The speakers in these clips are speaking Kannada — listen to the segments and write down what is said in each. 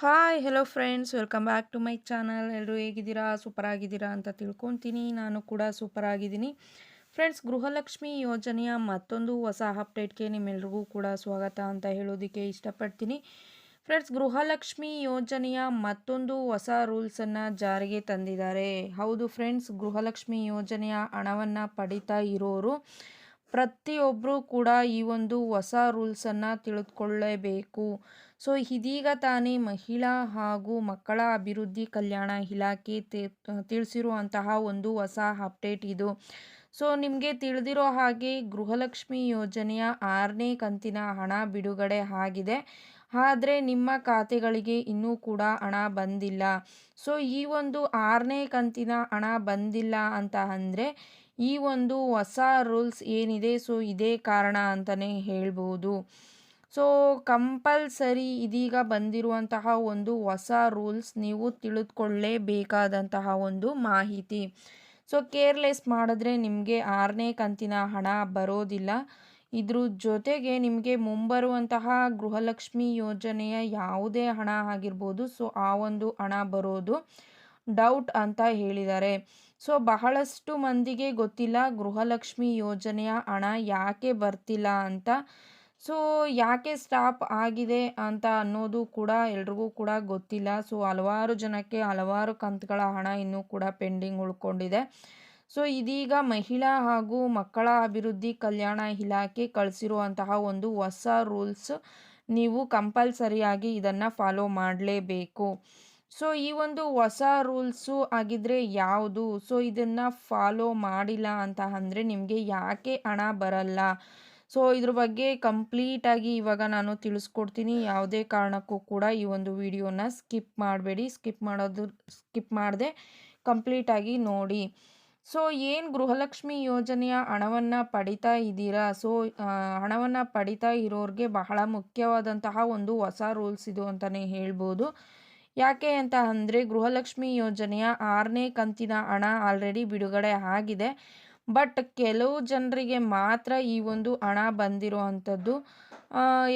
Hi hello friends welcome back to my channel ಎಲ್ಲರೂ ಹೇಗಿದ್ದೀರಾ? ಸೂಪರ್ ಆಗಿದ್ದೀರಾ ಅಂತ ತಿಳ್ಕೊತೀನಿ. ನಾನು ಕೂಡ ಸೂಪರ್ ಆಗಿದ್ದೀನಿ ಫ್ರೆಂಡ್ಸ್ ಗೃಹಲಕ್ಷ್ಮಿ ಯೋಜನೆಯ ಮತ್ತೊಂದು ಹೊಸ ಅಪ್ಡೇಟ್ಗೆ ನಿಮ್ಮೆಲ್ರಿಗೂ ಕೂಡ ಸ್ವಾಗತ ಅಂತ ಹೇಳೋದಕ್ಕೆ ಇಷ್ಟಪಡ್ತೀನಿ. ಫ್ರೆಂಡ್ಸ್ ಗೃಹಲಕ್ಷ್ಮಿ ಯೋಜನೆಯ ಮತ್ತೊಂದು ಹೊಸ ರೂಲ್ಸನ್ನು ಜಾರಿಗೆ ತಂದಿದ್ದಾರೆ. ಹೌದು ಫ್ರೆಂಡ್ಸ್ ಗೃಹಲಕ್ಷ್ಮಿ ಯೋಜನೆಯ ಹಣವನ್ನು ಪಡಿತಾ ಇರೋರು ಪ್ರತಿಯೊಬ್ಬರು ಕೂಡ ಈ ಒಂದು ಹೊಸ ರೂಲ್ಸನ್ನು ತಿಳಿದುಕೊಳ್ಳಲೇಬೇಕು ಸೊ, ಇದೀಗ ತಾನೇ ಮಹಿಳಾ ಹಾಗೂ ಮಕ್ಕಳ ಅಭಿವೃದ್ಧಿ ಕಲ್ಯಾಣ ಇಲಾಖೆ ತಿಳಿಸಿರುವಂತಹ ಒಂದು ಹೊಸ ಅಪ್ಡೇಟ್ ಇದು. ಸೊ, ನಿಮಗೆ ತಿಳಿದಿರೋ ಹಾಗೆ ಗೃಹಲಕ್ಷ್ಮಿ ಯೋಜನೆಯ ಆರನೇ ಕಂತಿನ ಹಣ ಬಿಡುಗಡೆ ಆಗಿದೆ. ಆದರೆ ನಿಮ್ಮ ಖಾತೆಗಳಿಗೆ ಇನ್ನೂ ಕೂಡ ಹಣ ಬಂದಿಲ್ಲ. ಸೊ, ಈ ಒಂದು ಆರನೇ ಕಂತಿನ ಹಣ ಬಂದಿಲ್ಲ ಅಂತ ಅಂದರೆ ಈ ಒಂದು ಹೊಸ ರೂಲ್ಸ್ ಏನಿದೆ? ಸೊ, ಇದೇ ಕಾರಣ ಅಂತಲೇ ಹೇಳ್ಬೋದು. ಸೊ, ಕಂಪಲ್ಸರಿ ಇದೀಗ ಬಂದಿರುವಂತಹ ಒಂದು ಹೊಸ ರೂಲ್ಸ್ ನೀವು ತಿಳಿದುಕೊಳ್ಳೇಬೇಕಾದಂತಹ ಒಂದು ಮಾಹಿತಿ. ಸೊ, ಕೇರ್ಲೆಸ್ ಮಾಡಿದ್ರೆ ನಿಮಗೆ ಆರನೇ ಕಂತಿನ ಹಣ ಬರೋದಿಲ್ಲ. ಇದ್ರ ಜೊತೆಗೆ ನಿಮಗೆ ಮುಂಬರುವಂತಹ ಗೃಹಲಕ್ಷ್ಮಿ ಯೋಜನೆಯ ಯಾವುದೇ ಹಣ ಆಗಿರ್ಬೋದು. ಸೊ, ಆ ಒಂದು ಹಣ ಬರೋದು ಡೌಟ್ ಅಂತ ಹೇಳಿದ್ದಾರೆ. ಸೊ, ಬಹಳಷ್ಟು ಮಂದಿಗೆ ಗೊತ್ತಿಲ್ಲ ಗೃಹಲಕ್ಷ್ಮಿ ಯೋಜನೆಯ ಹಣ ಯಾಕೆ ಬರ್ತಿಲ್ಲ ಅಂತ. ಸೊ, ಯಾಕೆ ಸ್ಟಾಪ್ ಆಗಿದೆ ಅಂತ ಅನ್ನೋದು ಕೂಡ ಎಲ್ರಿಗೂ ಕೂಡ ಗೊತ್ತಿಲ್ಲ. ಸೊ, ಹಲವಾರು ಜನಕ್ಕೆ ಹಲವಾರು ಕಂತುಗಳ ಹಣ ಇನ್ನೂ ಕೂಡ ಪೆಂಡಿಂಗ್ ಉಳ್ಕೊಂಡಿದೆ. ಸೊ, ಇದೀಗ ಮಹಿಳಾ ಹಾಗೂ ಮಕ್ಕಳ ಅಭಿವೃದ್ಧಿ ಕಲ್ಯಾಣ ಇಲಾಖೆ ಕಳಿಸಿರುವಂತಹ ಒಂದು ಹೊಸ ರೂಲ್ಸ್ ನೀವು ಕಂಪಲ್ಸರಿಯಾಗಿ ಇದನ್ನು ಫಾಲೋ ಮಾಡಲೇಬೇಕು. ಸೊ ಈ ಒಂದು ಹೊಸ ರೂಲ್ಸು ಆಗಿದ್ರೆ ಯಾವುದು? ಸೊ ಇದನ್ನು ಫಾಲೋ ಮಾಡಿಲ್ಲ ಅಂತ ಅಂದರೆ ನಿಮಗೆ ಯಾಕೆ ಹಣ ಬರಲ್ಲ? ಸೊ ಇದ್ರ ಬಗ್ಗೆ ಕಂಪ್ಲೀಟಾಗಿ ಇವಾಗ ನಾನು ತಿಳಿಸ್ಕೊಡ್ತೀನಿ. ಯಾವುದೇ ಕಾರಣಕ್ಕೂ ಕೂಡ ಈ ಒಂದು ವಿಡಿಯೋನ ಸ್ಕಿಪ್ ಮಾಡಬೇಡಿ. ಸ್ಕಿಪ್ ಮಾಡೋದು, ಸ್ಕಿಪ್ ಮಾಡದೆ ಕಂಪ್ಲೀಟಾಗಿ ನೋಡಿ. ಸೊ ಏನು ಗೃಹಲಕ್ಷ್ಮಿ ಯೋಜನೆಯ ಹಣವನ್ನು ಪಡಿತಾ ಇದ್ದೀರಾ? ಸೊ ಹಣವನ್ನು ಪಡಿತಾ ಇರೋರಿಗೆ ಬಹಳ ಮುಖ್ಯವಾದಂತಹ ಒಂದು ಹೊಸ ರೂಲ್ಸ್ ಇದು ಅಂತಲೇ ಹೇಳ್ಬೋದು. ಯಾಕೆ ಅಂತ ಅಂದರೆ ಗೃಹಲಕ್ಷ್ಮಿ ಯೋಜನೆಯ ಆರನೇ ಕಂತಿನ ಹಣ ಆಲ್ರೆಡಿ ಬಿಡುಗಡೆ ಆಗಿದೆ. ಬಟ್ ಕೆಲವು ಜನರಿಗೆ ಮಾತ್ರ ಈ ಒಂದು ಹಣ ಬಂದಿರೋ ಅಂಥದ್ದು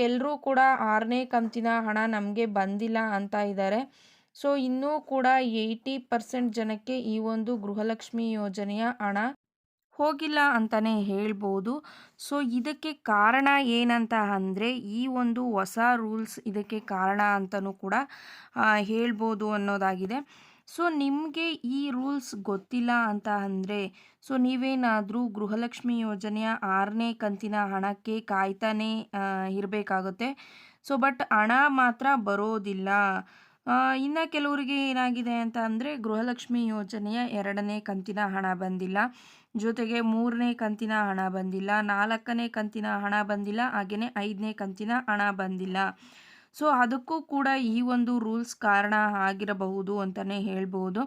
ಎಲ್ಲರೂ ಕೂಡ ಆರನೇ ಕಂತಿನ ಹಣ ನಮಗೆ ಬಂದಿಲ್ಲ ಅಂತ ಇದ್ದಾರೆ. ಸೊ ಇನ್ನೂ ಕೂಡ ಏಯ್ಟಿ ಪರ್ಸೆಂಟ್ ಜನಕ್ಕೆ ಈ ಒಂದು ಗೃಹಲಕ್ಷ್ಮಿ ಯೋಜನೆಯ ಹಣ ಹೋಗಿಲ್ಲ ಅಂತಲೇ ಹೇಳ್ಬೋದು. ಸೊ ಇದಕ್ಕೆ ಕಾರಣ ಏನಂತ ಅಂದರೆ, ಈ ಒಂದು ಹೊಸ ರೂಲ್ಸ್ ಇದಕ್ಕೆ ಕಾರಣ ಅಂತಲೂ ಕೂಡ ಹೇಳ್ಬೋದು ಅನ್ನೋದಾಗಿದೆ. ಸೊ ನಿಮಗೆ ಈ ರೂಲ್ಸ್ ಗೊತ್ತಿಲ್ಲ ಅಂತ ಅಂದರೆ ಸೊ ನೀವೇನಾದರೂ ಗೃಹಲಕ್ಷ್ಮಿ ಯೋಜನೆಯ ಆರನೇ ಕಂತಿನ ಹಣಕ್ಕೆ ಕಾಯ್ತಾನೆ ಇರಬೇಕಾಗುತ್ತೆ. ಸೊ ಬಟ್ ಹಣ ಮಾತ್ರ ಬರೋದಿಲ್ಲ. ಇನ್ನು ಕೆಲವರಿಗೆ ಏನಾಗಿದೆ ಅಂತ ಅಂದರೆ ಗೃಹಲಕ್ಷ್ಮಿ ಯೋಜನೆಯ ಎರಡನೇ ಕಂತಿನ ಹಣ ಬಂದಿಲ್ಲ. ಜೊತೆಗೆ ಮೂರನೇ ಕಂತಿನ ಹಣ ಬಂದಿಲ್ಲ. ನಾಲ್ಕನೇ ಕಂತಿನ ಹಣ ಬಂದಿಲ್ಲ. ಹಾಗೆಯೇ ಐದನೇ ಕಂತಿನ ಹಣ ಬಂದಿಲ್ಲ. ಸೊ ಅದಕ್ಕೂ ಕೂಡ ಈ ಒಂದು ರೂಲ್ಸ್ ಕಾರಣ ಆಗಿರಬಹುದು ಅಂತಲೇ ಹೇಳ್ಬೋದು.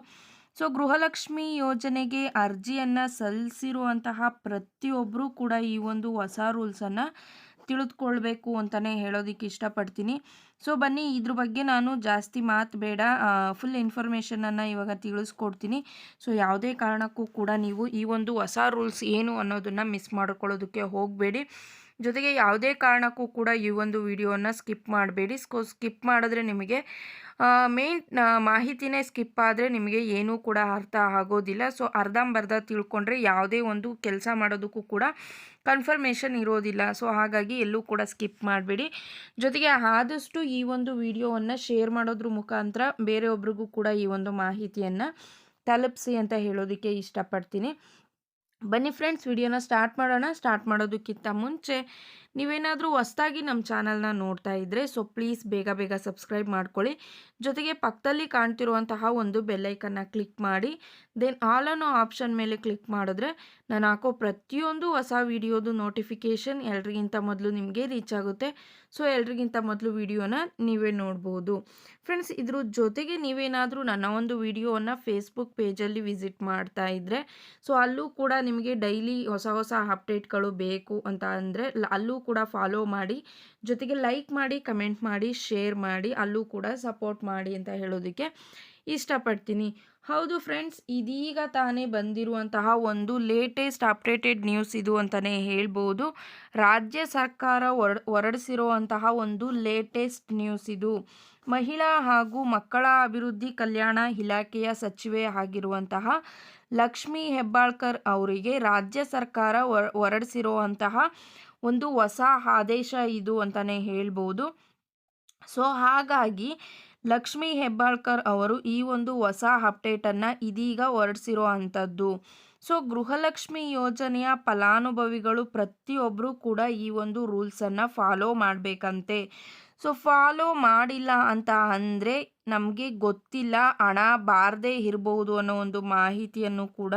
ಸೊ ಗೃಹಲಕ್ಷ್ಮಿ ಯೋಜನೆಗೆ ಅರ್ಜಿಯನ್ನು ಸಲ್ಲಿಸಿರುವಂತಹ ಪ್ರತಿಯೊಬ್ಬರೂ ಕೂಡ ಈ ಒಂದು ಹೊಸ ರೂಲ್ಸನ್ನು ತಿಳಿದುಕೊಳ್ಬೇಕು ಅಂತಲೇ ಹೇಳೋದಕ್ಕೆ ಇಷ್ಟಪಡ್ತೀನಿ. ಸೊ ಬನ್ನಿ, ಇದ್ರ ಬಗ್ಗೆ ನಾನು ಜಾಸ್ತಿ ಮಾತು ಬೇಡ. ಫುಲ್ ಇನ್ಫಾರ್ಮೇಷನನ್ನು ಇವಾಗ ತಿಳಿಸ್ಕೊಡ್ತೀನಿ. ಸೊ ಯಾವುದೇ ಕಾರಣಕ್ಕೂ ಕೂಡ ನೀವು ಈ ಒಂದು ಹೊಸ ರೂಲ್ಸ್ ಏನು ಅನ್ನೋದನ್ನು ಮಿಸ್ ಮಾಡ್ಕೊಳ್ಳೋದಕ್ಕೆ ಹೋಗಬೇಡಿ. ಜೊತೆಗೆ ಯಾವುದೇ ಕಾರಣಕ್ಕೂ ಕೂಡ ಈ ಒಂದು ವಿಡಿಯೋನ ಸ್ಕಿಪ್ ಮಾಡಬೇಡಿ. ಸ್ಕೋ ಸ್ಕಿಪ್ ಮಾಡಿದ್ರೆ ನಿಮಗೆ ಮೇನ್ ಮಾಹಿತಿನೇ ಸ್ಕಿಪ್ ಆದರೆ ನಿಮಗೆ ಏನೂ ಕೂಡ ಅರ್ಥ ಆಗೋದಿಲ್ಲ. ಸೊ ಅರ್ಧಂಬರ್ಧ ತಿಳ್ಕೊಂಡ್ರೆ ಯಾವುದೇ ಒಂದು ಕೆಲಸ ಮಾಡೋದಕ್ಕೂ ಕೂಡ ಕನ್ಫರ್ಮೇಷನ್ ಇರೋದಿಲ್ಲ. ಸೊ ಹಾಗಾಗಿ ಎಲ್ಲೂ ಕೂಡ ಸ್ಕಿಪ್ ಮಾಡಬೇಡಿ. ಜೊತೆಗೆ ಆದಷ್ಟು ಈ ಒಂದು ವಿಡಿಯೋವನ್ನು ಶೇರ್ ಮಾಡೋದ್ರ ಮುಖಾಂತರ ಬೇರೆಯೊಬ್ರಿಗೂ ಕೂಡ ಈ ಒಂದು ಮಾಹಿತಿಯನ್ನು ತಲುಪಿಸಿ ಅಂತ ಹೇಳೋದಕ್ಕೆ ಇಷ್ಟಪಡ್ತೀನಿ. ಬನ್ನಿ ಫ್ರೆಂಡ್ಸ್ ವಿಡಿಯೋನ ಸ್ಟಾರ್ಟ್ ಮಾಡೋಣ. ಸ್ಟಾರ್ಟ್ ಮಾಡೋದಕ್ಕಿಂತ ಮುಂಚೆ ನೀವೇನಾದರೂ ಹೊಸ್ದಾಗಿ ನಮ್ಮ ಚಾನಲ್ನ ನೋಡ್ತಾ ಇದ್ದರೆ ಸೊ ಪ್ಲೀಸ್ ಬೇಗ ಬೇಗ ಸಬ್ಸ್ಕ್ರೈಬ್ ಮಾಡ್ಕೊಳ್ಳಿ. ಜೊತೆಗೆ ಪಕ್ಕದಲ್ಲಿ ಕಾಣ್ತಿರುವಂತಹ ಒಂದು ಬೆಲ್ಲೈಕನ್ನ ಕ್ಲಿಕ್ ಮಾಡಿ, ದೆನ್ ಆಲ್ ಅನ್ನೋ ಆಪ್ಷನ್ ಮೇಲೆ ಕ್ಲಿಕ್ ಮಾಡಿದ್ರೆ ನಾನು ಹಾಕೋ ಪ್ರತಿಯೊಂದು ಹೊಸ ವಿಡಿಯೋದು ನೋಟಿಫಿಕೇಷನ್ ಎಲ್ರಿಗಿಂತ ಮೊದಲು ನಿಮಗೆ ರೀಚ್ ಆಗುತ್ತೆ. ಸೊ ಎಲ್ರಿಗಿಂತ ಮೊದಲು ವಿಡಿಯೋನ ನೀವೇ ನೋಡ್ಬೋದು. ಫ್ರೆಂಡ್ಸ್ ಇದ್ರ ಜೊತೆಗೆ ನೀವೇನಾದರೂ ನನ್ನ ಒಂದು ವಿಡಿಯೋವನ್ನು ಫೇಸ್ಬುಕ್ ಪೇಜಲ್ಲಿ ವಿಸಿಟ್ ಮಾಡ್ತಾ ಇದ್ದರೆ ಸೊ ಅಲ್ಲೂ ಕೂಡ ನಿಮಗೆ ಡೈಲಿ ಹೊಸ ಹೊಸ ಅಪ್ಡೇಟ್ಗಳು ಬೇಕು ಅಂತ ಅಂದರೆ ಅಲ್ಲೂ ಕೂಡ ಫಾಲೋ ಮಾಡಿ, ಜೊತೆಗೆ ಲೈಕ್ ಮಾಡಿ ಕಮೆಂಟ್ ಮಾಡಿ ಶೇರ್ ಮಾಡಿ, ಅಲ್ಲೂ ಕೂಡ ಸಪೋರ್ಟ್ ಮಾಡಿ ಅಂತ ಹೇಳೋದಕ್ಕೆ ಇಷ್ಟಪಡ್ತೀನಿ. ಹೌದು ಫ್ರೆಂಡ್ಸ್, ಇದೀಗ ತಾನೇ ಬಂದಿರುವಂತಹ ಒಂದು ಲೇಟೆಸ್ಟ್ ಅಪ್ಡೇಟೆಡ್ ನ್ಯೂಸ್ ಇದು ಅಂತಲೇ ಹೇಳ್ಬೋದು. ರಾಜ್ಯ ಸರ್ಕಾರ ಹೊರ ಹೊರಡಿಸಿರುವಂತಹ ಒಂದು ಲೇಟೆಸ್ಟ್ ನ್ಯೂಸ್ ಇದು. ಮಹಿಳಾ ಹಾಗೂ ಮಕ್ಕಳ ಅಭಿವೃದ್ಧಿ ಕಲ್ಯಾಣ ಇಲಾಖೆಯ ಸಚಿವೆ ಆಗಿರುವಂತಹ ಲಕ್ಷ್ಮೀ ಹೆಬ್ಬಾಳ್ಕರ್ ಅವರಿಗೆ ರಾಜ್ಯ ಸರ್ಕಾರ ಹೊರಡಿಸಿರುವಂತಹ ಒಂದು ಹೊಸ ಆದೇಶ ಇದು ಅಂತಲೇ ಹೇಳ್ಬೋದು. ಸೊ, ಹಾಗಾಗಿ ಲಕ್ಷ್ಮೀ ಹೆಬ್ಬಾಳ್ಕರ್ ಅವರು ಈ ಒಂದು ಹೊಸ ಅಪ್ಡೇಟನ್ನು ಇದೀಗ ಹೊರಡಿಸಿರೋ ಅಂಥದ್ದು. ಸೊ, ಗೃಹಲಕ್ಷ್ಮಿ ಯೋಜನೆಯ ಫಲಾನುಭವಿಗಳು ಪ್ರತಿಯೊಬ್ಬರು ಕೂಡ ಈ ಒಂದು ರೂಲ್ಸನ್ನು ಫಾಲೋ ಮಾಡಬೇಕಂತೆ. ಸೊ, ಫಾಲೋ ಮಾಡಿಲ್ಲ ಅಂತ ಅಂದರೆ ನಮಗೆ ಗೊತ್ತಿಲ್ಲ, ಹಣ ಬಾರದೇ ಇರಬಹುದು ಅನ್ನೋ ಒಂದು ಮಾಹಿತಿಯನ್ನು ಕೂಡ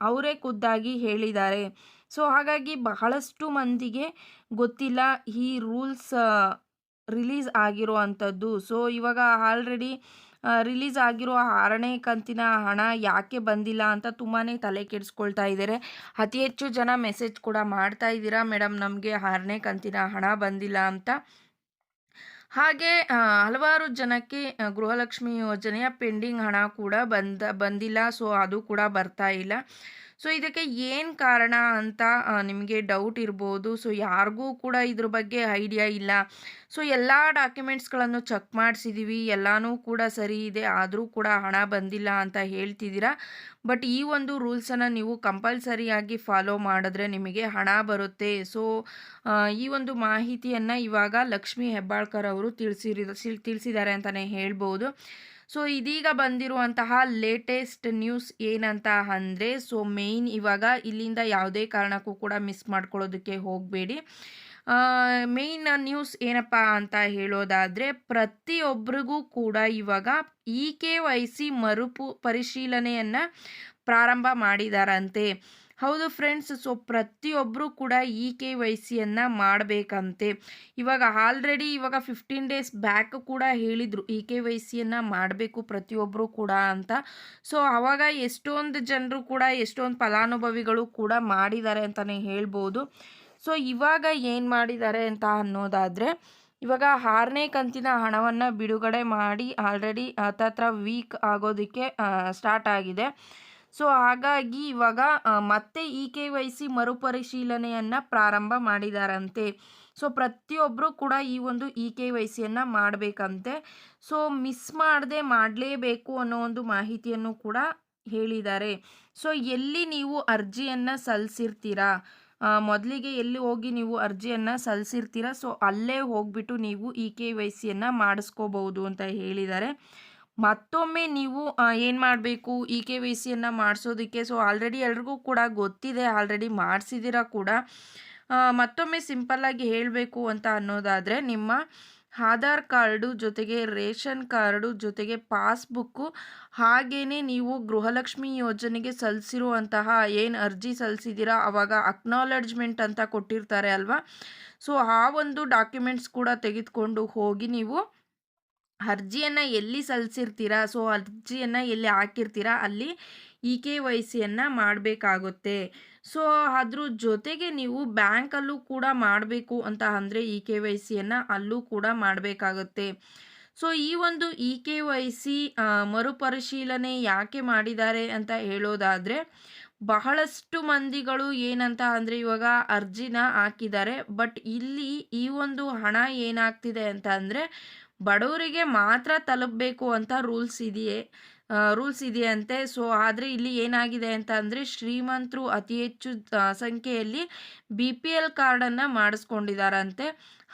ಅವರೇ ಖುದ್ದಾಗಿ ಹೇಳಿದ್ದಾರೆ. ಸೊ, ಹಾಗಾಗಿ ಬಹಳಷ್ಟು ಮಂದಿಗೆ ಗೊತ್ತಿಲ್ಲ ಈ ರೂಲ್ಸ್ ರಿಲೀಸ್ ಆಗಿರೋ ಅಂಥದ್ದು ಸೊ, ಇವಾಗ ಆಲ್ರೆಡಿ ರಿಲೀಸ್ ಆಗಿರೋ ಆರನೇ ಕಂತಿನ ಹಣ ಯಾಕೆ ಬಂದಿಲ್ಲ ಅಂತ ತುಂಬಾ ತಲೆ ಕೆಡಿಸ್ಕೊಳ್ತಾ ಇದ್ದಾರೆ. ಅತಿ ಹೆಚ್ಚು ಜನ ಮೆಸೇಜ್ ಕೂಡ ಮಾಡ್ತಾ ಇದ್ದೀರಾ ಮೇಡಮ್ ನಮಗೆ ಆರನೇ ಕಂತಿನ ಹಣ ಬಂದಿಲ್ಲ ಅಂತ? ಹಾಗೆ ಹಲವಾರು ಜನಕ್ಕೆ ಗೃಹಲಕ್ಷ್ಮಿ ಯೋಜನೆಯ ಪೆಂಡಿಂಗ್ ಹಣ ಕೂಡ ಬಂದ, ಬಂದಿಲ್ಲ. ಸೊ, ಅದು ಕೂಡ ಬರ್ತಾ ಇಲ್ಲ. ಸೊ ಇದಕ್ಕೆ ಏನು ಕಾರಣ ಅಂತ ನಿಮಗೆ ಡೌಟ್ ಇರ್ಬೋದು. ಸೊ ಯಾರಿಗೂ ಕೂಡ ಇದ್ರ ಬಗ್ಗೆ ಐಡಿಯಾ ಇಲ್ಲ. ಸೊ ಎಲ್ಲ ಡಾಕ್ಯುಮೆಂಟ್ಸ್ಗಳನ್ನು ಚೆಕ್ ಮಾಡಿಸಿದ್ದೀವಿ ಎಲ್ಲನೂ ಕೂಡ ಸರಿ ಇದೆ. ಆದರೂ ಕೂಡ ಹಣ ಬಂದಿಲ್ಲ ಅಂತ ಹೇಳ್ತಿದ್ದೀರಾ ಬಟ್ ಈ ಒಂದು ರೂಲ್ಸನ್ನು ನೀವು ಕಂಪಲ್ಸರಿಯಾಗಿ ಫಾಲೋ ಮಾಡಿದ್ರೆ ನಿಮಗೆ ಹಣ ಬರುತ್ತೆ. ಸೊ ಈ ಒಂದು ಮಾಹಿತಿಯನ್ನು ಇವಾಗ ಲಕ್ಷ್ಮೀ ಹೆಬ್ಬಾಳ್ಕರ್ ಅವರು ತಿಳಿಸಿರಿ, ತಿಳಿಸಿದ್ದಾರೆ ಅಂತಲೇ ಹೇಳ್ಬೋದು. ಸೊ ಇದೀಗ ಬಂದಿರುವಂತಹ ಲೇಟೆಸ್ಟ್ ನ್ಯೂಸ್ ಏನಂತ ಅಂದರೆ ಸೊ ಮೇಯ್ನ್ ಇವಾಗ ಇಲ್ಲಿಂದ ಯಾವುದೇ ಕಾರಣಕ್ಕೂ ಕೂಡ ಮಿಸ್ ಮಾಡ್ಕೊಳ್ಳೋದಕ್ಕೆ ಹೋಗಬೇಡಿ. ಮೇಯ್ನ್ ನ್ಯೂಸ್ ಏನಪ್ಪ ಅಂತ ಹೇಳೋದಾದರೆ ಪ್ರತಿಯೊಬ್ಬರಿಗೂ ಕೂಡ ಇವಾಗ ಇ ಕೆ ವೈ ಸಿ ಮರುಪು, ಪರಿಶೀಲನೆಯನ್ನು ಪ್ರಾರಂಭ ಮಾಡಿದಾರಂತೆ. ಹೌದು ಫ್ರೆಂಡ್ಸ್ ಸೊ ಪ್ರತಿಯೊಬ್ಬರು ಕೂಡ ಇ ಕೆ ವೈ ಸಿಯನ್ನು ಮಾಡಬೇಕಂತೆ. ಇವಾಗ ಆಲ್ರೆಡಿ ಇವಾಗ ಫಿಫ್ಟೀನ್ ಡೇಸ್ ಬ್ಯಾಕ್ ಕೂಡ ಹೇಳಿದರು ಇ ಕೆ ವೈ ಸಿಯನ್ನು ಮಾಡಬೇಕು ಪ್ರತಿಯೊಬ್ಬರು ಕೂಡ ಅಂತ. ಸೊ ಆವಾಗ ಎಷ್ಟೊಂದು ಜನರು ಕೂಡ ಎಷ್ಟೊಂದು ಫಲಾನುಭವಿಗಳು ಕೂಡ ಮಾಡಿದ್ದಾರೆ ಅಂತಲೇ ಹೇಳ್ಬೋದು. ಸೊ ಇವಾಗ ಏನು ಮಾಡಿದ್ದಾರೆ ಅಂತ ಅನ್ನೋದಾದರೆ, ಇವಾಗ ಆರನೇ ಕಂತಿನ ಹಣವನ್ನು ಬಿಡುಗಡೆ ಮಾಡಿ ಆಲ್ರೆಡಿ ಹತ್ತತ್ರ ವೀಕ್ ಆಗೋದಕ್ಕೆ ಸ್ಟಾರ್ಟ್ ಆಗಿದೆ. ಸೊ, ಹಾಗಾಗಿ ಇವಾಗ ಮತ್ತೆ ಇ ಕೆ ವೈ ಸಿ ಮರುಪರಿಶೀಲನೆಯನ್ನು ಪ್ರಾರಂಭ ಮಾಡಿದಾರಂತೆ. ಸೊ ಪ್ರತಿಯೊಬ್ಬರು ಕೂಡ ಈ ಒಂದು ಇ ಕೆ ವೈ ಸಿಯನ್ನು ಮಾಡಬೇಕಂತೆ. ಸೊ, ಮಿಸ್ ಮಾಡದೆ ಮಾಡಲೇಬೇಕು ಅನ್ನೋ ಒಂದು ಮಾಹಿತಿಯನ್ನು ಕೂಡ ಹೇಳಿದ್ದಾರೆ. ಸೊ, ಎಲ್ಲಿ ನೀವು ಅರ್ಜಿಯನ್ನು ಸಲ್ಲಿಸಿರ್ತೀರಾ ಮೊದಲಿಗೆ ಎಲ್ಲಿ ಹೋಗಿ ನೀವು ಅರ್ಜಿಯನ್ನು ಸಲ್ಲಿಸಿರ್ತೀರಾ ಸೊ, ಅಲ್ಲೇ ಹೋಗ್ಬಿಟ್ಟು ನೀವು ಇ ಕೆ ವೈ ಸಿಯನ್ನು ಮಾಡಿಸ್ಕೋಬಹುದು ಅಂತ ಹೇಳಿದ್ದಾರೆ. ಮತ್ತೊಮ್ಮೆ ನೀವು ಏನು ಮಾಡಬೇಕು? ಇ ಕೆ ವೈ ಸಿಯನ್ನು ಮಾಡಿಸೋದಕ್ಕೆ ಸೊ ಆಲ್ರೆಡಿ ಎಲ್ರಿಗೂ ಕೂಡ ಗೊತ್ತಿದೆ ಆಲ್ರೆಡಿ ಮಾಡಿಸಿದ್ದೀರಾ ಕೂಡ. ಮತ್ತೊಮ್ಮೆ ಸಿಂಪಲ್ಲಾಗಿ ಹೇಳಬೇಕು ಅಂತ ಅನ್ನೋದಾದರೆ, ನಿಮ್ಮ ಆಧಾರ್ ಕಾರ್ಡು ಜೊತೆಗೆ ರೇಷನ್ ಕಾರ್ಡು ಜೊತೆಗೆ ಪಾಸ್ಬುಕ್ಕು ಹಾಗೆಯೇ ನೀವು ಗೃಹಲಕ್ಷ್ಮಿ ಯೋಜನೆಗೆ ಸಲ್ಲಿಸಿರುವಂತಹ ಏನು ಅರ್ಜಿ ಸಲ್ಲಿಸಿದ್ದೀರಾ ಆವಾಗ ಅಕ್ನಾಲೆಡ್ಜ್ಮೆಂಟ್ ಅಂತ ಕೊಟ್ಟಿರ್ತಾರೆ ಅಲ್ವಾ? ಸೊ ಆ ಒಂದು ಡಾಕ್ಯುಮೆಂಟ್ಸ್ ಕೂಡ ತೆಗೆದುಕೊಂಡು ಹೋಗಿ ನೀವು ಅರ್ಜಿಯನ್ನು ಎಲ್ಲಿ ಸಲ್ಲಿಸಿರ್ತೀರಾ ಸೊ, ಅರ್ಜಿಯನ್ನು ಎಲ್ಲಿ ಹಾಕಿರ್ತೀರಾ? ಅಲ್ಲಿ ಇ ಕೆ ವೈ ಸಿಯನ್ನು ಮಾಡಬೇಕಾಗುತ್ತೆ. ಸೊ, ಅದ್ರ ಜೊತೆಗೆ ನೀವು ಬ್ಯಾಂಕಲ್ಲೂ ಕೂಡ ಮಾಡಬೇಕು ಅಂತ ಅಂದರೆ ಇ ಕೆ ವೈ ಸಿಯನ್ನು ಅಲ್ಲೂ ಕೂಡ ಮಾಡಬೇಕಾಗುತ್ತೆ. ಸೊ, ಈ ಒಂದು ಇ ಕೆ ವೈ ಸಿ ಮರುಪರಿಶೀಲನೆ ಯಾಕೆ ಮಾಡಿದ್ದಾರೆ ಅಂತ ಹೇಳೋದಾದರೆ, ಬಹಳಷ್ಟು ಮಂದಿಗಳು ಏನಂತ ಅಂದರೆ ಇವಾಗ ಅರ್ಜಿನ ಹಾಕಿದ್ದಾರೆ, ಬಟ್ ಇಲ್ಲಿ ಈ ಒಂದು ಹಣ ಏನಾಗ್ತಿದೆ ಅಂತ ಅಂದರೆ ಬಡವರಿಗೆ ಮಾತ್ರ ತಲುಪಬೇಕು ಅಂತ ರೂಲ್ಸ್ ಇದೆಯೇ? ರೂಲ್ಸ್ ಇದೆಯಂತೆ. ಸೊ, ಆದರೆ ಇಲ್ಲಿ ಏನಾಗಿದೆ ಅಂತ ಅಂದರೆ ಶ್ರೀಮಂತರು ಅತಿ ಹೆಚ್ಚು ಸಂಖ್ಯೆಯಲ್ಲಿ ಬಿ ಪಿ ಎಲ್ ಕಾರ್ಡನ್ನು ಮಾಡಿಸ್ಕೊಂಡಿದ್ದಾರಂತೆ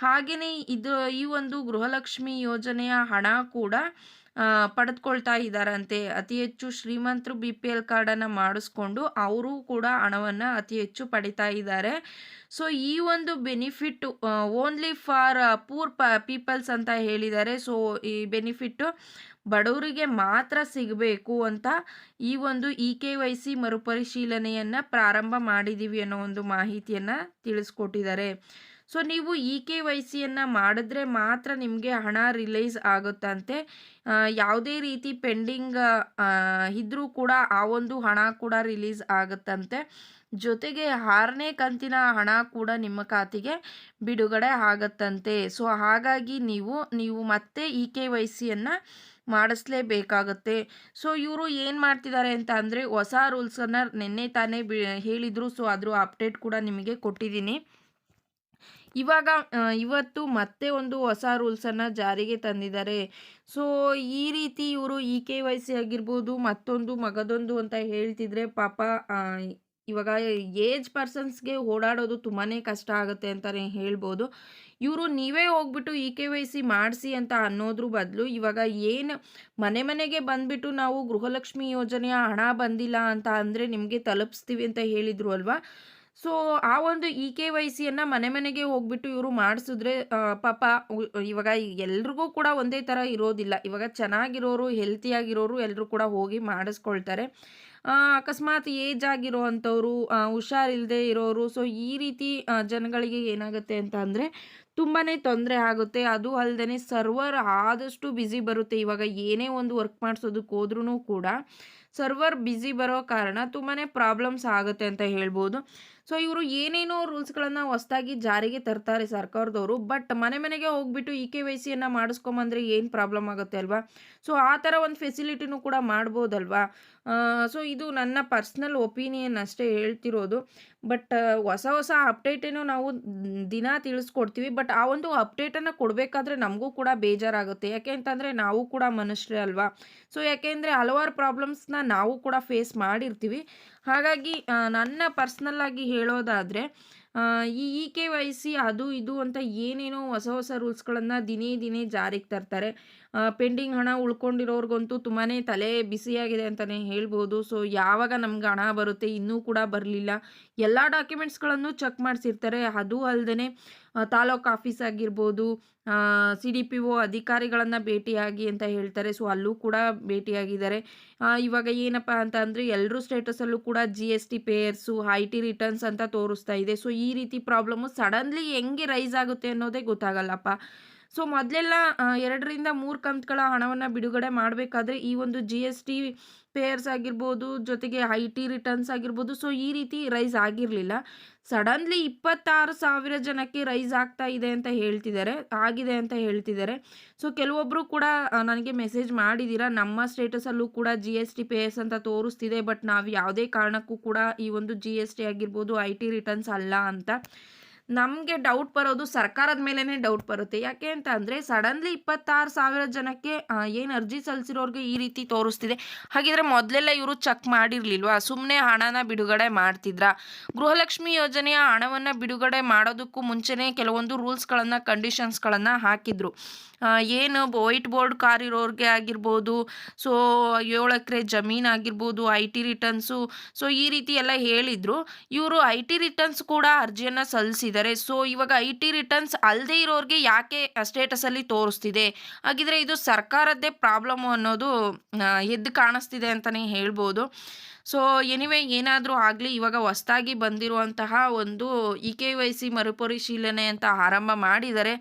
ಹಾಗೆಯೇ ಇದು, ಈ ಒಂದು ಗೃಹಲಕ್ಷ್ಮಿ ಯೋಜನೆಯ ಹಣ ಕೂಡ ಪಡೆದುಕೊಳ್ತಾ ಇದ್ದಾರಂತೆ. ಅತಿ ಹೆಚ್ಚು ಶ್ರೀಮಂತರು ಬಿ ಪಿ ಎಲ್ ಕಾರ್ಡನ್ನು ಮಾಡಿಸ್ಕೊಂಡು ಅವರು ಕೂಡ ಹಣವನ್ನು ಅತಿ ಹೆಚ್ಚು ಪಡಿತಾ ಇದ್ದಾರೆ. ಸೊ ಈ ಒಂದು ಬೆನಿಫಿಟ್ಟು ಓನ್ಲಿ ಫಾರ್ ಪೂರ್ ಪ ಪೀಪಲ್ಸ್ ಅಂತ ಹೇಳಿದ್ದಾರೆ. ಸೊ ಈ ಬೆನಿಫಿಟ್ಟು ಬಡವರಿಗೆ ಮಾತ್ರ ಸಿಗಬೇಕು ಅಂತ ಈ ಒಂದು ಇ ಕೆ ವೈ ಸಿ ಮರುಪರಿಶೀಲನೆಯನ್ನು ಪ್ರಾರಂಭ ಮಾಡಿದ್ದೀವಿ ಅನ್ನೋ ಒಂದು ಮಾಹಿತಿಯನ್ನು ತಿಳಿಸ್ಕೊಟ್ಟಿದ್ದಾರೆ. ಸೊ, ನೀವು ಇ ಕೆ ವೈ ಸಿಯನ್ನು ಮಾಡಿದ್ರೆ ಮಾತ್ರ ನಿಮಗೆ ಹಣ ರಿಲೀಸ್ ಆಗುತ್ತಂತೆ. ಯಾವುದೇ ರೀತಿ ಪೆಂಡಿಂಗ್ ಇದ್ದರೂ ಕೂಡ ಆ ಒಂದು ಹಣ ಕೂಡ ರಿಲೀಸ್ ಆಗುತ್ತಂತೆ. ಜೊತೆಗೆ ಆರನೇ ಕಂತಿನ ಹಣ ಕೂಡ ನಿಮ್ಮ ಖಾತೆಗೆ ಬಿಡುಗಡೆ ಆಗುತ್ತಂತೆ. ಸೊ, ಹಾಗಾಗಿ ನೀವು ನೀವು ಮತ್ತೆ ಇ ಕೆ ವೈ ಸಿಯನ್ನು ಮಾಡಿಸ್ಲೇಬೇಕಾಗತ್ತೆ. ಸೊ, ಇವರು ಏನು ಮಾಡ್ತಿದ್ದಾರೆ ಅಂತ ಅಂದರೆ ಹೊಸ ರೂಲ್ಸನ್ನು ನಿನ್ನೆ ತಾನೇ ಬಿ, ಹೇಳಿದರು. ಸೊ ಅದರ ಅಪ್ಡೇಟ್ ಕೂಡ ನಿಮಗೆ ಕೊಟ್ಟಿದ್ದೀನಿ. ಇವಾಗ ಇವತ್ತು ಮತ್ತೆ ಒಂದು ಹೊಸ ರೂಲ್ಸನ್ನು ಜಾರಿಗೆ ತಂದಿದ್ದಾರೆ. ಸೊ ಈ ರೀತಿ ಇವರು ಇ ಕೆ ವೈ ಸಿ ಆಗಿರ್ಬೋದು, ಮತ್ತೊಂದು ಮಗದೊಂದು ಅಂತ ಹೇಳ್ತಿದ್ರೆ ಪಾಪ ಇವಾಗ ಏಜ್ ಪರ್ಸನ್ಸ್ಗೆ ಓಡಾಡೋದು ತುಂಬಾ ಕಷ್ಟ ಆಗುತ್ತೆ ಅಂತಲೇ ಹೇಳ್ಬೋದು. ಇವರು ನೀವೇ ಹೋಗ್ಬಿಟ್ಟು ಇ ಕೆ ವೈ ಸಿ ಮಾಡಿಸಿ ಅಂತ ಅನ್ನೋದ್ರ ಬದಲು ಇವಾಗ ಏನು ಮನೆ ಮನೆಗೆ ಬಂದ್ಬಿಟ್ಟು ನಾವು ಗೃಹಲಕ್ಷ್ಮಿ ಯೋಜನೆಯ ಹಣ ಬಂದಿಲ್ಲ ಅಂತ ಅಂದರೆ ನಿಮಗೆ ತಲುಪಿಸ್ತೀವಿ ಅಂತ ಹೇಳಿದ್ರು ಅಲ್ವಾ? ಸೊ, ಆ ಒಂದು ಇ ಕೆ ವೈ ಸಿಯನ್ನು ಮನೆ ಮನೆಗೆ ಹೋಗ್ಬಿಟ್ಟು ಇವರು ಮಾಡಿಸಿದ್ರೆ ಪಾಪ ಇವಾಗ ಎಲ್ರಿಗೂ ಕೂಡ ಒಂದೇ ಥರ ಇರೋದಿಲ್ಲ. ಇವಾಗ ಚೆನ್ನಾಗಿರೋರು, ಹೆಲ್ತಿಯಾಗಿರೋರು ಎಲ್ಲರೂ ಕೂಡ ಹೋಗಿ ಮಾಡಿಸ್ಕೊಳ್ತಾರೆ. ಅಕಸ್ಮಾತ್ ಏಜ್ ಆಗಿರೋ ಅಂಥವ್ರು ಹುಷಾರಿಲ್ಲದೆ ಇರೋರು, ಸೊ ಈ ರೀತಿ ಜನಗಳಿಗೆ ಏನಾಗುತ್ತೆ ಅಂತ ಅಂದರೆ ತುಂಬಾ ತೊಂದರೆ ಆಗುತ್ತೆ. ಅದು ಅಲ್ಲದೆ ಸರ್ವರ್ ಆದಷ್ಟು ಬ್ಯುಸಿ ಬರುತ್ತೆ. ಇವಾಗ ಏನೇ ಒಂದು ವರ್ಕ್ ಮಾಡಿಸೋದಕ್ಕೆ ಹೋದ್ರೂ ಕೂಡ ಸರ್ವರ್ ಬ್ಯುಸಿ ಬರೋ ಕಾರಣ ತುಂಬಾ ಪ್ರಾಬ್ಲಮ್ಸ್ ಆಗುತ್ತೆ ಅಂತ ಹೇಳ್ಬೋದು. ಸೊ ಇವರು ಏನೇನೋ ರೂಲ್ಸ್ಗಳನ್ನು ಹೊಸದಾಗಿ ಜಾರಿಗೆ ತರ್ತಾರೆ ಸರ್ಕಾರದವರು, ಬಟ್ ಮನೆ ಮನೆಗೆ ಹೋಗ್ಬಿಟ್ಟು ಇ ಕೆ ವೈ ಸಿಯನ್ನು ಮಾಡಿಸ್ಕೊಂಬಂದ್ರೆ ಏನು ಪ್ರಾಬ್ಲಮ್ ಆಗುತ್ತೆ ಅಲ್ವಾ? ಸೊ, ಆ ಥರ ಒಂದು ಫೆಸಿಲಿಟಿನೂ ಕೂಡ ಮಾಡ್ಬೋದಲ್ವಾ? ಸೊ, ಇದು ನನ್ನ ಪರ್ಸ್ನಲ್ ಒಪಿನಿಯನ್ ಅಷ್ಟೇ ಹೇಳ್ತಿರೋದು. ಬಟ್ ಹೊಸ ಹೊಸ ಅಪ್ಡೇಟೇನು ನಾವು ದಿನ ತಿಳಿಸ್ಕೊಡ್ತೀವಿ. ಬಟ್ ಆ ಒಂದು ಅಪ್ಡೇಟನ್ನು ಕೊಡಬೇಕಾದ್ರೆ ನಮಗೂ ಕೂಡ ಬೇಜಾರಾಗುತ್ತೆ. ಯಾಕೆ ಅಂತಂದರೆ ನಾವು ಕೂಡ ಮನುಷ್ಯರೇ ಅಲ್ವಾ? ಸೊ ಯಾಕೆಂದರೆ ಹಲವಾರು ಪ್ರಾಬ್ಲಮ್ಸ್ನ ನಾವು ಕೂಡ ಫೇಸ್ ಮಾಡಿರ್ತೀವಿ. ಹಾಗಾಗಿ ನನ್ನ ಪರ್ಸ್ನಲ್ಲಾಗಿ ಹೇಳೋದಾದರೆ ಈ ಇ ಕೆ ವೈ ಸಿ ಅದು ಇದು ಅಂತ ಏನೇನೋ ಹೊಸ ಹೊಸ ರೂಲ್ಸ್ಗಳನ್ನು ದಿನೇ ದಿನೇ ಜಾರಿಗೆ ತರ್ತಾರೆ. ಪೆಂಡಿಂಗ್ ಹಣ ಉಳ್ಕೊಂಡಿರೋರ್ಗಂತೂ ತುಂಬಾ ತಲೆ ಬಿಸಿಯಾಗಿದೆ ಅಂತಲೇ ಹೇಳ್ಬೋದು. ಸೊ, ಯಾವಾಗ ನಮ್ಗೆ ಹಣ ಬರುತ್ತೆ ಇನ್ನೂ ಕೂಡ ಬರಲಿಲ್ಲ. ಎಲ್ಲ ಡಾಕ್ಯುಮೆಂಟ್ಸ್ಗಳನ್ನು ಚೆಕ್ ಮಾಡಿಸಿರ್ತಾರೆ. ಅದು ಅಲ್ಲದೆ ತಾಲೂಕು ಆಫೀಸ್ ಆಗಿರ್ಬೋದು ಸಿ ಡಿ ಪಿ ಒ ಅಧಿಕಾರಿಗಳನ್ನು ಭೇಟಿಯಾಗಿ ಅಂತ ಹೇಳ್ತಾರೆ. ಸೊ, ಅಲ್ಲೂ ಕೂಡ ಭೇಟಿಯಾಗಿದ್ದಾರೆ. ಇವಾಗ ಏನಪ್ಪ ಅಂತ ಅಂದರೆ ಎಲ್ಲರೂ ಸ್ಟೇಟಸಲ್ಲೂ ಕೂಡ G S T payers I T returns ಅಂತ ತೋರಿಸ್ತಾ ಇದೆ. ಸೊ, ಈ ರೀತಿ ಪ್ರಾಬ್ಲಮ್ಮು ಸಡನ್ಲಿ ಹೆಂಗೆ ರೈಸ್ ಆಗುತ್ತೆ ಅನ್ನೋದೇ ಗೊತ್ತಾಗಲ್ಲಪ್ಪ. ಸೊ ಮೊದಲೆಲ್ಲ ಎರಡರಿಂದ ಮೂರು ಕಂತುಗಳ ಹಣವನ್ನು ಬಿಡುಗಡೆ ಮಾಡಬೇಕಾದ್ರೆ ಈ ಒಂದು ಜಿ ಎಸ್ ಟಿ ಪೇಯರ್ಸ್ ಆಗಿರ್ಬೋದು, ಜೊತೆಗೆ ಐ ಟಿ ರಿಟರ್ನ್ಸ್ ಆಗಿರ್ಬೋದು ಸೊ ಈ ರೀತಿ ರೈಸ್ ಆಗಿರಲಿಲ್ಲ. ಸಡನ್ಲಿ ಇಪ್ಪತ್ತಾರು ಸಾವಿರ ಜನಕ್ಕೆ ರೈಸ್ ಆಗ್ತಾ ಇದೆ ಅಂತ ಹೇಳ್ತಿದ್ದಾರೆ, ಆಗಿದೆ ಅಂತ ಹೇಳ್ತಿದ್ದಾರೆ. ಸೊ ಕೆಲವೊಬ್ಬರು ಕೂಡ ನನಗೆ ಮೆಸೇಜ್ ಮಾಡಿದ್ದೀರಾ, ನಮ್ಮ ಸ್ಟೇಟಸಲ್ಲೂ ಕೂಡ ಜಿ ಎಸ್ ಟಿ ಪೇಯರ್ಸ್ ಅಂತ ತೋರಿಸ್ತಿದೆ ಬಟ್ ನಾವು ಯಾವುದೇ ಕಾರಣಕ್ಕೂ ಕೂಡ ಈ ಒಂದು ಜಿ ಎಸ್ ಟಿ ಆಗಿರ್ಬೋದು ಐ ಟಿ ರಿಟರ್ನ್ಸ್ ಅಲ್ಲ ಅಂತ. ನಮಗೆ ಡೌಟ್ ಬರೋದು ಸರ್ಕಾರದ ಮೇಲೇ ಡೌಟ್ ಬರುತ್ತೆ. ಯಾಕೆ ಅಂತ ಅಂದರೆ ಸಡನ್ಲಿ ಇಪ್ಪತ್ತಾರು ಸಾವಿರ ಜನಕ್ಕೆ ಏನು ಅರ್ಜಿ ಸಲ್ಲಿಸಿರೋರಿಗೆ ಈ ರೀತಿ ತೋರಿಸ್ತಿದೆ. ಹಾಗಿದ್ರೆ ಮೊದಲೆಲ್ಲ ಇವರು ಚೆಕ್ ಮಾಡಿರಲಿಲ್ವಾ? ಸುಮ್ಮನೆ ಹಣನ ಬಿಡುಗಡೆ ಮಾಡ್ತಿದ್ರ? ಗೃಹಲಕ್ಷ್ಮಿ ಯೋಜನೆಯ ಹಣವನ್ನು ಬಿಡುಗಡೆ ಮಾಡೋದಕ್ಕೂ ಮುಂಚೆನೇ ಕೆಲವೊಂದು ರೂಲ್ಸ್ಗಳನ್ನು ಕಂಡೀಷನ್ಸ್ಗಳನ್ನು ಹಾಕಿದ್ರು. ಏನು ವೈಟ್ ಬೋರ್ಡ್ ಕಾರ್ ಇರೋರಿಗೆ ಆಗಿರ್ಬೋದು, ಸೊ ಏಳು ಎಕರೆ ಜಮೀನು ಆಗಿರ್ಬೋದು ಐ ಟಿ ರಿಟರ್ನ್ಸು ಸೊ ಈ ರೀತಿ ಎಲ್ಲ ಹೇಳಿದರು. ಇವರು ಐ ಟಿ ರಿಟರ್ನ್ಸ್ ಕೂಡ ಅರ್ಜಿಯನ್ನು ಸಲ್ಲಿಸಿದ್ದಾರೆ. ಸೊ ಇವಾಗ ಐ ಟಿ ರಿಟರ್ನ್ಸ್ ಅಲ್ಲದೆ ಇರೋರಿಗೆ ಯಾಕೆ ಸ್ಟೇಟಸಲ್ಲಿ ತೋರಿಸ್ತಿದೆ? ಹಾಗಿದ್ರೆ ಇದು ಸರ್ಕಾರದ್ದೇ ಪ್ರಾಬ್ಲಮ್ಮು ಅನ್ನೋದು ಎದ್ದು ಕಾಣಿಸ್ತಿದೆ ಅಂತಲೇ ಹೇಳ್ಬೋದು. ಸೊ ಎನಿವೆ ಏನಾದರೂ ಆಗಲಿ, ಇವಾಗ ಹೊಸ್ದಾಗಿ ಬಂದಿರುವಂತಹ ಒಂದು ಇ ಕೆ ವೈ ಸಿ ಮರುಪರಿಶೀಲನೆ ಅಂತ ಆರಂಭ ಮಾಡಿದ್ದಾರೆ.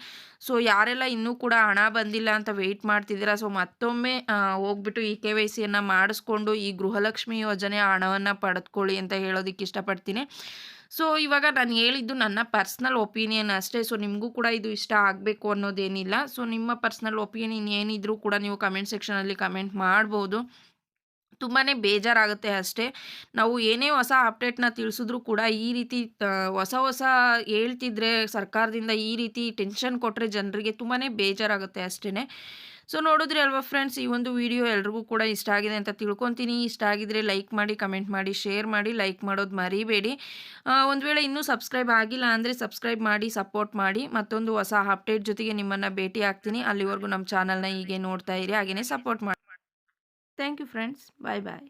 ಸೊ ಯಾರೆಲ್ಲ ಇನ್ನೂ ಕೂಡ ಹಣ ಬಂದಿಲ್ಲ ಅಂತ ವೆಯ್ಟ್ ಮಾಡ್ತಿದ್ದೀರಾ? ಸೊ ಮತ್ತೊಮ್ಮೆ ಹೋಗ್ಬಿಟ್ಟು ಇ ಕೆ ವೈ ಸಿಯನ್ನು ಮಾಡಿಸ್ಕೊಂಡು ಈ ಗೃಹಲಕ್ಷ್ಮಿ ಯೋಜನೆ ಹಣವನ್ನು ಪಡೆದುಕೊಳ್ಳಿ ಅಂತ ಹೇಳೋದಕ್ಕೆ ಇಷ್ಟಪಡ್ತೀನಿ. ಸೊ ಇವಾಗ ನಾನು ಹೇಳಿದ್ದು ನನ್ನ ಪರ್ಸ್ನಲ್ ಒಪಿನಿಯನ್ ಅಷ್ಟೇ. ಸೊ ನಿಮಗೂ ಕೂಡ ಇದು ಇಷ್ಟ ಆಗಬೇಕು ಅನ್ನೋದೇನಿಲ್ಲ. ಸೊ ನಿಮ್ಮ ಪರ್ಸ್ನಲ್ ಒಪಿನಿಯನ್ ಏನಿದ್ರೂ ಕೂಡ ನೀವು ಕಮೆಂಟ್ ಸೆಕ್ಷನಲ್ಲಿ ಕಮೆಂಟ್ ಮಾಡ್ಬೋದು. ತುಂಬಾ ಬೇಜಾರಾಗುತ್ತೆ ಅಷ್ಟೇ. ನಾವು ಏನೇ ಹೊಸ ಅಪ್ಡೇಟ್ನ ತಿಳಿಸಿದ್ರೂ ಕೂಡ ಈ ರೀತಿ ಹೊಸ ಹೊಸ ಹೇಳ್ತಿದ್ರೆ ಸರ್ಕಾರದಿಂದ ಈ ರೀತಿ ಟೆನ್ಷನ್ ಕೊಟ್ಟರೆ ಜನರಿಗೆ ತುಂಬಾ ಬೇಜಾರಾಗುತ್ತೆ ಅಷ್ಟೇ ಸೊ ನೋಡಿದ್ರಿ ಅಲ್ವಾ ಫ್ರೆಂಡ್ಸ್ ಈ ಒಂದು ವಿಡಿಯೋ ಎಲ್ರಿಗೂ ಕೂಡ ಇಷ್ಟ ಆಗಿದೆ ಅಂತ ತಿಳ್ಕೊತೀನಿ. ಇಷ್ಟ ಆಗಿದ್ರೆ ಲೈಕ್ ಮಾಡಿ ಕಮೆಂಟ್ ಮಾಡಿ ಶೇರ್ ಮಾಡಿ ಲೈಕ್ ಮಾಡೋದು ಮರಿಬೇಡಿ. ಒಂದು ವೇಳೆ ಇನ್ನೂ ಸಬ್ಸ್ಕ್ರೈಬ್ ಆಗಿಲ್ಲ ಅಂದರೆ ಸಬ್ಸ್ಕ್ರೈಬ್ ಮಾಡಿ ಸಪೋರ್ಟ್ ಮಾಡಿ. ಮತ್ತೊಂದು ಹೊಸ ಅಪ್ಡೇಟ್ ಜೊತೆಗೆ ನಿಮ್ಮನ್ನು ಭೇಟಿ ಆಗ್ತೀನಿ. ಅಲ್ಲಿವರೆಗೂ ನಮ್ಮ ಚಾನಲ್ನ ಹೀಗೆ ನೋಡ್ತಾ ಇರಿ ಹಾಗೆಯೇ ಸಪೋರ್ಟ್ ಮಾಡಿ. Thank you friends bye bye